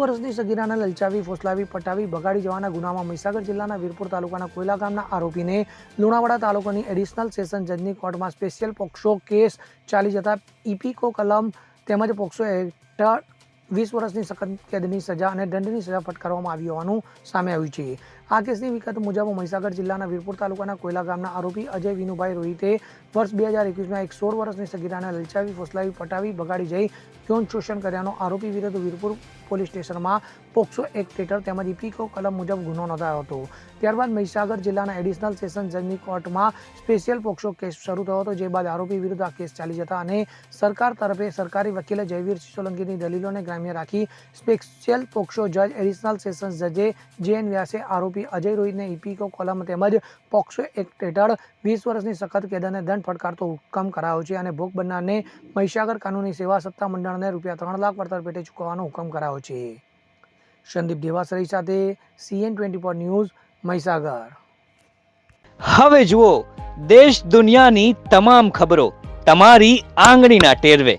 વર્ષની સગીરાને લલચાવી, ફોસલાવી, પટાવી, બગાડી જવાના ગુનામાં મહીસાગર જિલ્લાના વીરપુર તાલુકાના કોયલા ગામના આરોપીને લુણાવાડા તાલુકાની એડિશનલ સેશન જજની કોર્ટમાં સ્પેશિયલ પોક્સો કેસ ચાલી જતા ઇપીકો કલમ તેમજ પોક્સો હેઠળ વીસ વર્ષની સખત કેદની સજા અને દંડની સજા ફટકારવામાં આવી હોવાનું સામે આવ્યું છે. આ કેસની વિગત મુજબ મહીસાગર જિલ્લાના વીરપુર તાલુકાના કોયલા ગામના આરોપી અજય વિનુભાઈ રોહિતે વર્ષ બે હજાર એકવીસમાં એક સોળ વર્ષની સગીરાને લલચાવી, ફોસલાવી, પટાવી, બગાડી જઈ યૌન શોષણ કર્યાનો આરોપી વિરુદ્ધ વીરપુર પોલીસ સ્ટેશનમાં પોક્સો એક્ટ હેઠળ તેમજ ઇપીકો કલમ મુજબ ગુનો નોંધાયો હતો. ત્યારબાદ મહીસાગર જિલ્લાના એડિશનલ સેશન જજની કોર્ટમાં સ્પેશિયલ પોક્સો કેસ શરૂ થયો હતો, જે બાદ આરોપી વિરુદ્ધ આ કેસ ચાલી જતા અને સરકાર તરફે સરકારી વકીલે જયવીર સોલંકીની દલીલોને ગ્રામ્ય રાખી સ્પેશિયલ પોક્સો જજ એડિશનલ સેશન્સ જજે જેએન વ્યાસે આરોપી અજય રોહિતને ઇપીકો કોલમ તેમજ પોક્સો એક્ટ હેઠળ વીસ વર્ષની સખત કેદને દંડ ફટકારતો હુકમ કરાયો છે અને ભોગ બનનારને મહીસાગર કાનૂની સેવા સત્તામંડળને રૂપિયા ત્રણ લાખ વળતર પેટે ચૂકવવાનો હુકમ કરાયો છે. સંદીપ દેવાસરી સાથે CN twenty four news Mahisagar. હવે જુઓ, દેશ દુનિયાની તમામ ખબરો, તમારી આંગળીના ટેરવે.